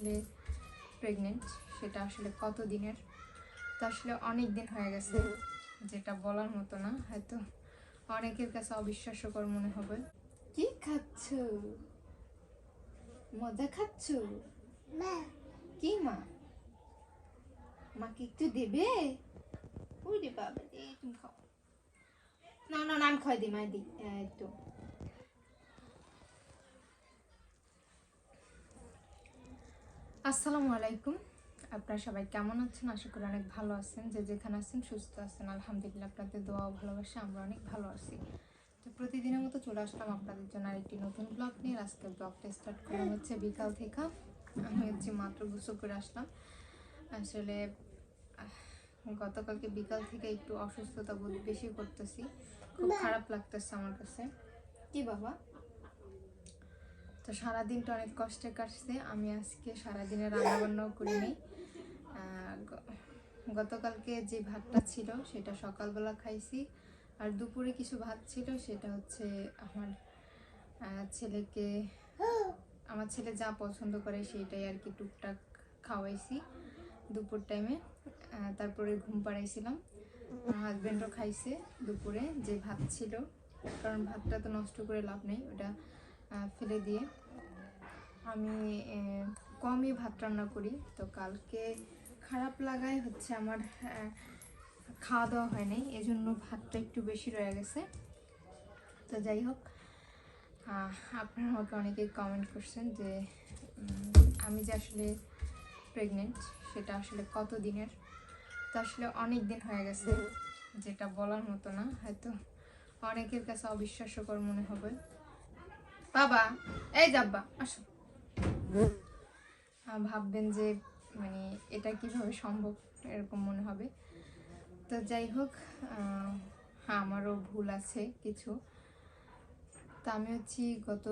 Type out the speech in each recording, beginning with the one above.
আসলে প্রেগনেন্ট সেটা আসলে কত দিনের তো আসলে অনেক দিন হয়ে গেছে যেটা বলার মতো না হয়তো অনেকের কাছে অবিশ্বাস্যকর মনে হবে। কি খাচ্ছ? মজা খাচ্ছ? কি মা? মাকে একটু দেবে? ওরে বাবা রে তুমি খাও। না না না, আমি খাই দিই মা দিই একটু। আসসালামু আলাইকুম। আপনারা সবাই কেমন আছেন? আশা করি অনেক ভালো আছেন। যে যেখানে আছেন সুস্থ আছেন। আলহামদুলিল্লাহ আপনাদের দোয়া ও ভালোবাসা আমরা অনেক ভালো আছি। তো প্রতিদিনের মতো চলে আসলাম আপনাদের জন্য আরেকটি নতুন ব্লগ নিয়ে। আজকে ব্লগটা স্টার্ট করা হচ্ছে বিকাল থেকে। আমি হচ্ছে মাত্র গোসল করে আসলাম। আসলে গতকালকে বিকাল থেকে একটু অসুস্থতা বোধ বেশি করতেছি। খুব খারাপ লাগতেছে আমার কাছে। কি বাবা? তো সারাদিনটা অনেক কষ্টে কাটছে। আমি আজকে সারাদিনে রান্না বান্নাও করিনি গতকালকে যে ভাতটা ছিল সেটা সকালবেলা খাইছি। আর দুপুরে কিছু ভাত ছিল সেটা হচ্ছে আমার ছেলেকে, আমার ছেলে যা পছন্দ করে সেটাই আর কি টুকটাক খাওয়াইছি দুপুর টাইমে। তারপরে ঘুম পাড়াইছিলাম। হাজব্যান্ডও খাইছে দুপুরে যে ভাত ছিল। কারণ ভাতটা তো নষ্ট করে লাভ নেই। ওটা ফেলে দিয়ে আমি কমই ভাত রান্না করি। তো কালকে খারাপ লাগায় হচ্ছে আমার খাওয়া দাওয়া হয় নাই এজন্য ভাতটা একটু বেশি রয়ে গেছে। তো যাই হোক আপনারা আমাকে অনেকেই কমেন্ট করছেন যে আমি যে আসলে প্রেগনেন্ট সেটা আসলে কত দিনের তো আসলে অনেক দিন হয়ে গেছে যেটা বলার মতো না হয়তো অনেকের কাছে অবিশ্বাস্যকর মনে হবে। বাবা, এই যাব্বা আসো। ভাববেন যে মানে এটা কীভাবে সম্ভব, এরকম মনে হবে। তো যাই হোক হ্যাঁ আমারও ভুল আছে কিছু। তা আমি হচ্ছি গত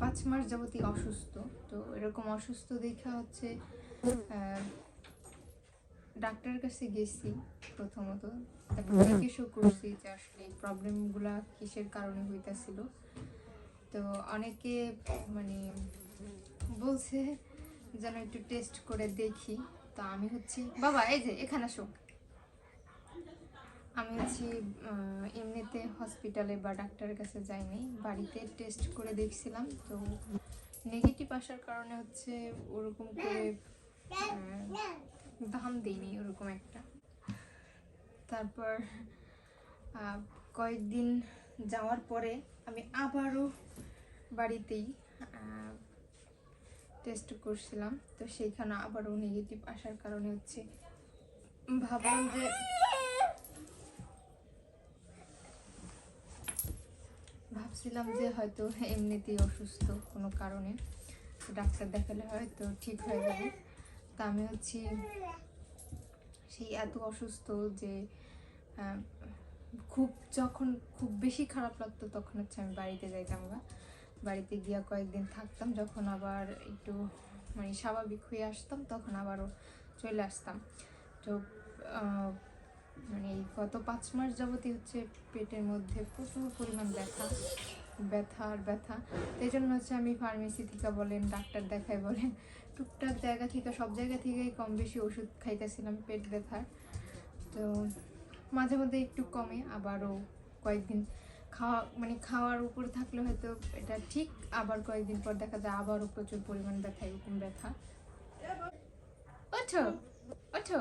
পাঁচ মাস যাবতই অসুস্থ। তো এরকম অসুস্থ দেখা হচ্ছে ডাক্তারের কাছে গেছি প্রথমত। জিজ্ঞেসও করছি যে আসলে এই প্রবলেমগুলা কিসের কারণে হইতাছিল। তো অনেকে মানে বলছে যেন একটু টেস্ট করে দেখি। তো আমি হচ্ছি বাবা এই যে এখানে আসো। আমি হচ্ছি এমনিতে হসপিটালে বা ডাক্তারের কাছে যাইনি বাড়িতে টেস্ট করে দেখছিলাম। তো নেগেটিভ আসার কারণে হচ্ছে ওরকম করে দাম দিইনি ওরকম একটা। তারপর কয়েকদিন যাওয়ার পরে আমি আবারও বাড়িতেই টেস্ট করছিলাম। তো সেইখানে আবারও নেগেটিভ আসার কারণে হচ্ছে ভাবলাম যে ভাবছিলাম যে হয়তো এমনিতেই অসুস্থ কোনো কারণে। ডাক্তার দেখালে হয়তো ঠিক হয়ে যাবে। তা আমি হচ্ছি সেই এত অসুস্থ যে খুব যখন খুব বেশি খারাপ লাগতো তখন হচ্ছে আমি বাড়িতে যাইতাম গা। বাড়িতে গিয়া কয়েকদিন থাকতাম, যখন আবার একটু মানে স্বাভাবিক হয়ে আসতাম তখন আবারও চলে আসতাম। তো মানে গত পাঁচ মাস যাবতই হচ্ছে পেটের মধ্যে প্রচুর পরিমাণ ব্যথা ব্যথা আর ব্যথা। এই জন্য হচ্ছে আমি ফার্মেসি থেকে বলেন, ডাক্তার দেখাই বলেন, টুকটাক জায়গা থেকে, সব জায়গা থেকেই কম বেশি ওষুধ খাইতেছিলাম পেট ব্যথার। তো মাঝে মধ্যে একটু কমে, আবারও কয়েকদিন খাওয়া মানে খাওয়ার উপর থাকলে হয়তো এটা ঠিক, আবার কয়েকদিন পর দেখা যায় আবারও প্রচুর পরিমাণ ব্যথা, এরকম ব্যথা। ওঠো ওঠো।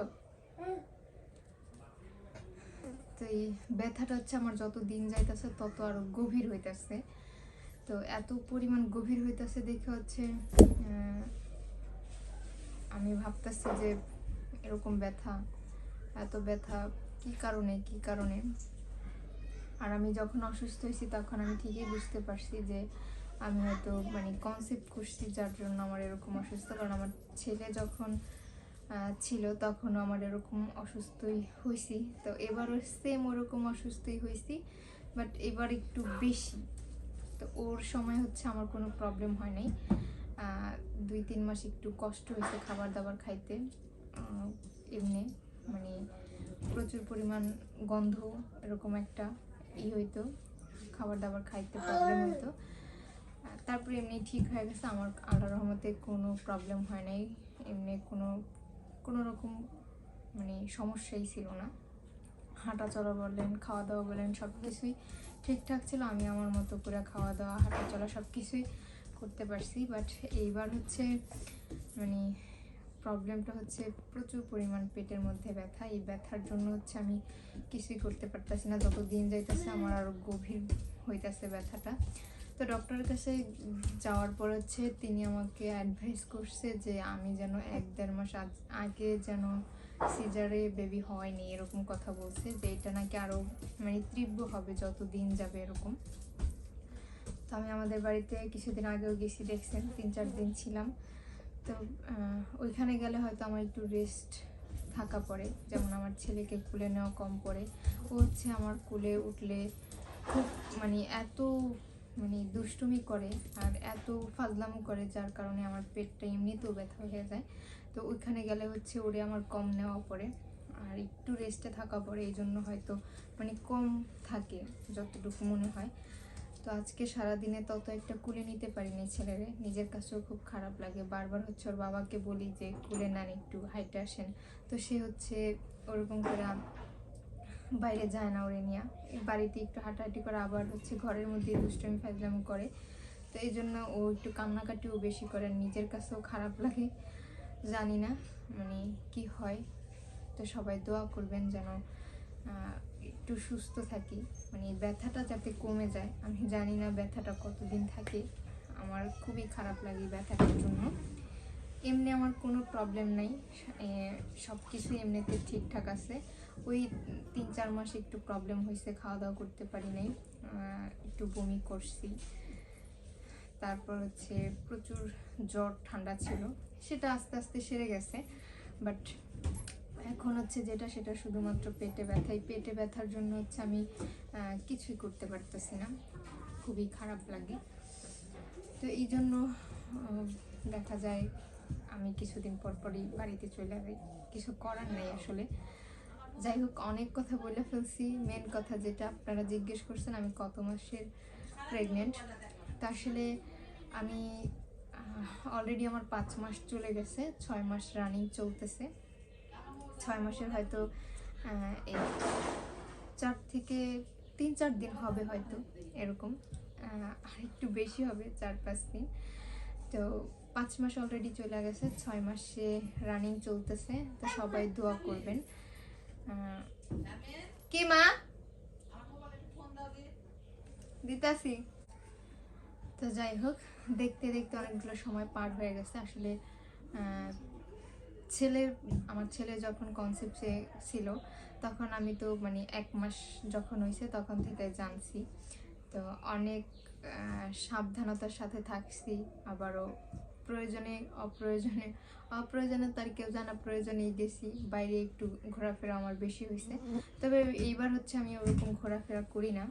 তো এই ব্যথাটা হচ্ছে আমার যত দিন যাইতেছে তত আরও গভীর হইতেছে। তো এত পরিমাণ গভীর হইতেছে দেখে হচ্ছে আমি ভাবতেছি যে এরকম ব্যথা, এত ব্যথা কি কারণে কি কারণে? আর আমি যখন অসুস্থ হয়েছি তখন আমি ঠিকই বুঝতে পারছি যে আমি হয়তো মানে কনসেপ্ট করছি যার জন্য আমার এরকম অসুস্থ। কারণ আমার ছেলে যখন ছিল তখনও আমার এরকম অসুস্থই হয়েছি তো এবারও সেম ওরকম অসুস্থই হয়েছি বাট এবার একটু বেশি। তো ওর সময় হচ্ছে আমার কোনো প্রবলেম হয় নাই। দুই, তিন মাস একটু কষ্ট হয়েছে খাবার দাবার খাইতে। এমনি মানে প্রচুর পরিমাণ গন্ধ, এরকম একটা ই হইতো খাবার দাবার খাইতে প্রবলেম হইতো। তারপরে এমনি ঠিক হয়ে গেছে, আমার আল্লাহ রহমতে কোনো প্রবলেম হয় নাই। এমনি কোনো কোনো রকম মানে সমস্যাই ছিল না। হাঁটা চলা বলেন খাওয়া দাওয়া বলেন সব কিছুই ঠিকঠাক ছিল। আমি আমার মতো করে খাওয়া দাওয়া হাঁটা চলা সব কিছুই করতে পারছি। বাট এইবার হচ্ছে মানে প্রবলেমটা হচ্ছে প্রচুর পরিমাণ পেটের মধ্যে ব্যথা। এই ব্যথার জন্য হচ্ছে আমি কিছুই করতে পারতেছি না। যত দিন যাইতেছে আমার আরও গভীর হইতেছে ব্যথাটা। তো ডক্টরের কাছে যাওয়ার পর হচ্ছে তিনি আমাকে অ্যাডভাইস করছে যে আমি যেন এক দেড় মাস আগ- যেন সিজারে বেবি হয়নি এরকম কথা বলছে, যে এটা নাকি আরও মানে তীব্র হবে যত দিন যাবে এরকম। তো আমি আমাদের বাড়িতে কিছুদিন আগেও গেছি, দেখছেন, তিন চার দিন ছিলাম। তো ওইখানে গেলে হয়তো আমার একটু রেস্ট থাকা পড়ে। যেমন আমার ছেলেকে কুলে নেওয়া কম পড়ে। ও হচ্ছে আমার কুলে উঠলে খুব মানে এত মানে দুষ্টুমি করে আর এত ফাজলামো করে, যার কারণে আমার পেটটা এমনিতেও ব্যথা হয়ে যায়। তো ওইখানে গেলে হচ্ছে ওরে আমার কম নেওয়া পড়ে। আর একটু রেস্টে থাকা পড়ে এই জন্য হয়তো মানে কম থাকে, যতটুকু মনে হয়। তো আজকে সারাদিনে তত একটা কুলে নিতে পারিনি ছেলেরে। নিজের কাছেও খুব খারাপ লাগে। বারবার হচ্ছে ওর বাবাকে বলি যে, কুলে নেন একটু, হাইটে আসেন। তো সে হচ্ছে ওরকম করে বাইরে যায় না ওরে নিয়ে। বাড়িতে একটু হাঁটাহাঁটি করে আবার হচ্ছে ঘরের মধ্যে দুষ্টমি, ফাজলামি করে। তো এই জন্য ও একটু কান্নাকাটিও বেশি করে। নিজের কাছেও খারাপ লাগে। জানি না মানে কি হয়। তো সবাই দোয়া করবেন যেন একটু সুস্থ থাকি। মানে ব্যথাটা যাতে কমে যায়, আমি জানি না ব্যথাটা কতদিন থাকে। আমার খুবই খারাপ লাগে ব্যথাটার জন্য। এমনি আমার কোনো প্রবলেম নাই। সব কিছুই এমনিতে ঠিকঠাক আছে। ওই তিন, চার মাস একটু প্রবলেম হয়েছে খাওয়া দাওয়া করতে পারি নাই। একটু বমি করছি। তারপর হচ্ছে প্রচুর জ্বর, ঠান্ডা ছিল। সেটা আস্তে আস্তে সেরে গেছে। বাট এখন হচ্ছে যেটা, সেটা শুধুমাত্র পেটে ব্যথা এই পেটে ব্যথার জন্য হচ্ছে আমি কিছুই করতে পারতেছি না। খুবই খারাপ লাগে। তো এই জন্য দেখা যায় আমি কিছুদিন পর পরই বাড়িতে চলে যাই কিছু করার নেই আসলে। যাই হোক, অনেক কথা বলে ফেলছি। মেন কথা যেটা, আপনারা জিজ্ঞেস করছেন আমি কত মাসের প্রেগনেন্ট তা আসলে আমি অলরেডি আমার পাঁচ মাস চলে গেছে, ছয় মাস রানিং চলতেছে। ছয় মাসের হয়তো এই চার থেকে তিন চার দিন হবে হয়তো এরকম আর একটু বেশি হবে চার পাঁচ দিন। তো পাঁচ মাস অলরেডি চলে গেছে, ছয় মাসে রানিং চলতেছে, তো সবাই দোয়া করবেন। কি মা? দিতাছি। তো যাই হোক, দেখতে দেখতে অনেকগুলো সময় পার হয়ে গেছে, আসলে ছেলের, আমার ছেলে যখন কনসেপ্টে ছিল, তখন আমি তো মানে এক মাস যখন হয়েছে তখন থেকে জানছি। তো অনেক সাবধানতার সাথে থাকছি, আবারও প্রয়োজনে অপ্রয়োজনে অপ্রয়োজনে তার কেউ জানা প্রয়োজনেই গেছি, বাইরে একটু ঘোরাফেরা আমার বেশি হয়েছে তবে এইবার হচ্ছে আমি ওরকম ঘোরাফেরা করি না।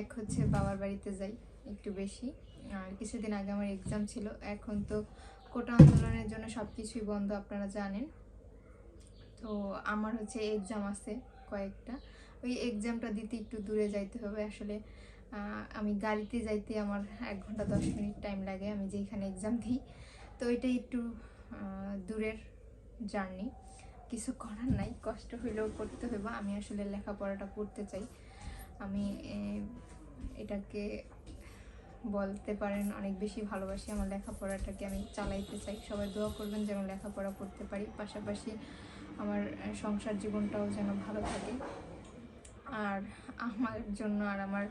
এক হচ্ছে বাবার বাড়িতে যাই একটু বেশি। আর কিছুদিন আগে আমার এক্সাম ছিল, এখন তো কোটা আন্দোলনের জন্য সব কিছুই বন্ধ, আপনারা জানেন। তো আমার হচ্ছে এক্সাম আছে কয়েকটা। ওই এক্সামটা দিতে একটু দূরে যাইতে হবে। আসলে আমি গাড়িতে যাইতে আমার এক ঘণ্টা দশ মিনিট টাইম লাগে। আমি যেখানে এক্সাম দিই, তো এটাই একটু দূরের জার্নি কিছু করার নাই, কষ্ট হইলেও করতে হইব। আমি আসলে লেখাপড়াটা করতে চাই। আমি এটাকে বলতে পারেন, অনেক বেশি ভালোবাসি আমার লেখাপড়াটাকে, আমি চালাইতে চাই। সবাই দোয়া করবেন যেন লেখাপড়া করতে পারি। পাশাপাশি আমার সংসার জীবনটাও যেন ভালো থাকে। আর আমার জন্য আর আমার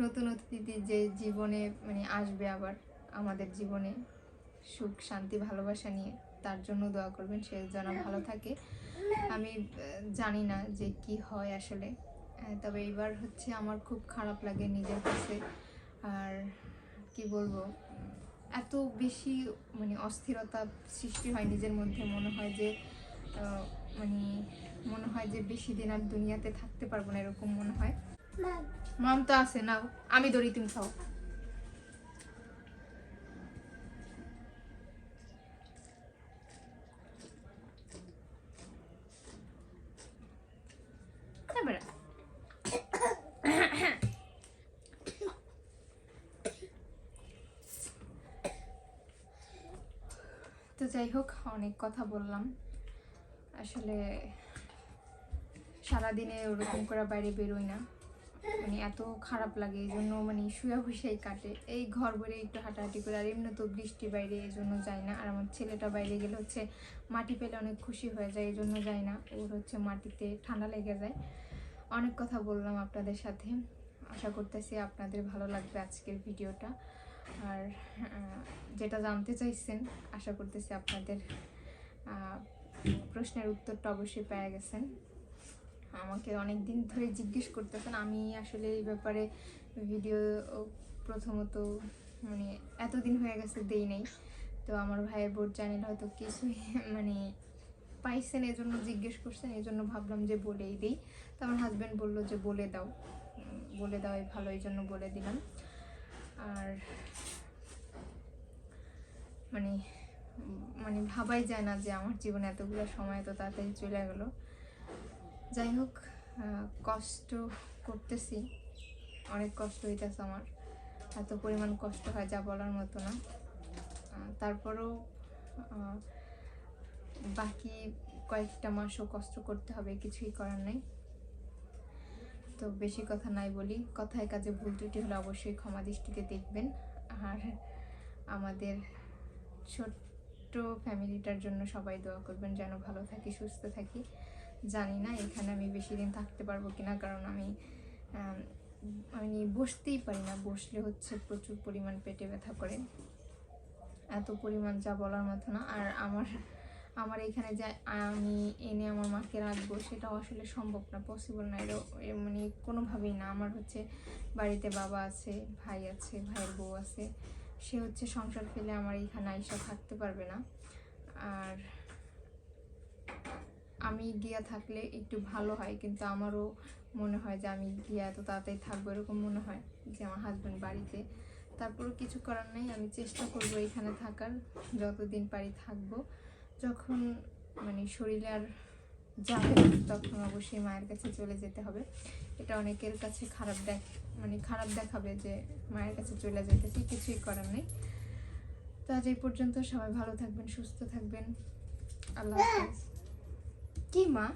নতুন অতিথি যে জীবনে মানে আসবে আবার আমাদের জীবনে সুখ, শান্তি, ভালোবাসা নিয়ে, তার জন্য দোয়া করবেন। সে যেন ভালো থাকে। আমি জানি না যে কি হয় আসলে। তবে এইবার হচ্ছে আমার খুব খারাপ লাগে নিজের কাছে। আর কি বলব এত বেশি মানে অস্থিরতা সৃষ্টি হয় নিজের মধ্যে। মনে হয় যে মানে মনে হয় যে বেশি দিন আর দুনিয়াতে থাকতে পারব না এরকম মনে হয়। মাম তো আছে না আমি দড়ি তুমি খাও। যাই হোক, অনেক কথা বললাম। আসলে সারাদিনে ওরকম করে বাইরে বেরোই না। মানে এত খারাপ লাগে, এই জন্য মানে শুয়ে বসেই কাটে। এই ঘর ভরে একটু হাঁটাহাঁটি করে, আর এমনি তো বৃষ্টি বাইরে, এই জন্য যায় না। আর আমার ছেলেটা বাইরে গেলে হচ্ছে মাটি পেলে অনেক খুশি হয়ে যায়, এই জন্য যায় না। ওর হচ্ছে মাটিতে ঠান্ডা লেগে যায়। অনেক কথা বললাম আপনাদের সাথে। আশা করতেছি আপনাদের ভালো লাগবে আজকের ভিডিওটা। আর যেটা জানতে চাইছেন, আশা করতেছি আপনাদের প্রশ্নের উত্তরটা অবশ্যই পেয়ে গেছেন। আমাকে অনেক দিন ধরে জিজ্ঞেস করতেছেন, আমি আসলে এই ব্যাপারে ভিডিও প্রথমত মানে এতদিন হয়ে গেছে দেই নাই। তো আমার ভাইয়ের বোর্ড চ্যানেল হয়তো কিছুই মানে পাইছেন এজন্য জিজ্ঞেস করছেন এই জন্য ভাবলাম যে বলেই দিই। তো আমার হাজব্যান্ড বলল যে বলে দাও। বলে দাও ভালো, এই জন্য বলে দিলাম। আর মানে মানে ভাবাই যায় না যে আমার জীবনে এতগুলো সময় তো তাড়াতাড়ি চলে গেলো। যাই হোক কষ্ট করতেছি। অনেক কষ্ট হইতেছে আমার। এত পরিমাণ কষ্ট হয় যা বলার মতো না। তারপরেও বাকি কয়েকটা মাসও কষ্ট করতে হবে, কিছুই করার নেই। তো বেশি কথা নাই বলি। কথায় কাজে ভুল ত্রুটি হলে অবশ্যই ক্ষমা দৃষ্টিতে দেখবেন। আর আমাদের ছোট্ট ফ্যামিলিটার জন্য সবাই দোয়া করবেন, যেন ভালো থাকি, সুস্থ থাকি। জানি না এখানে আমি বেশি দিন থাকতে পারব কিনা, কারণ আমি আমি বসতেই পারি না। বসলে হচ্ছে প্রচুর পরিমাণ পেটে ব্যথা করে। এত পরিমাণ যা বলার মতো না। আর আমার আমার এখানে যে আমি এনে আমার মাকে রাখব সেটাও আসলে সম্ভব না পসিবল না। এটা এ মানে কোনোভাবেই না। আমার হচ্ছে বাড়িতে বাবা আছে, ভাই আছে, ভাইয়ের বউ আছে। সে হচ্ছে সংসার ফেলে আমার এখানে আইসা থাকতে পারবে না। আর আমি গিয়া থাকলে একটু ভালো হয়, কিন্তু আমারও মনে হয় যে আমি গিয়া এত তাড়াতাড়ি থাকব এরকম মনে হয় যে আমার হাজব্যান্ড বাড়িতে। তারপরেও কিছু করার নেই। আমি চেষ্টা করব এখানে থাকার, যতদিন পারি থাকব। যখন মানে শরীরে আর যাবে তখন অবশ্যই মায়ের কাছে চলে যেতে হবে। এটা অনেকের কাছে খারাপ দেখ মানে খারাপ দেখাবে যে মায়ের কাছে চলে যেতেছি কিছুই করার নেই। তো আজ এই পর্যন্ত সবাই ভালো থাকবেন, সুস্থ থাকবেন। আল্লাহ হাফেজ। কি মা?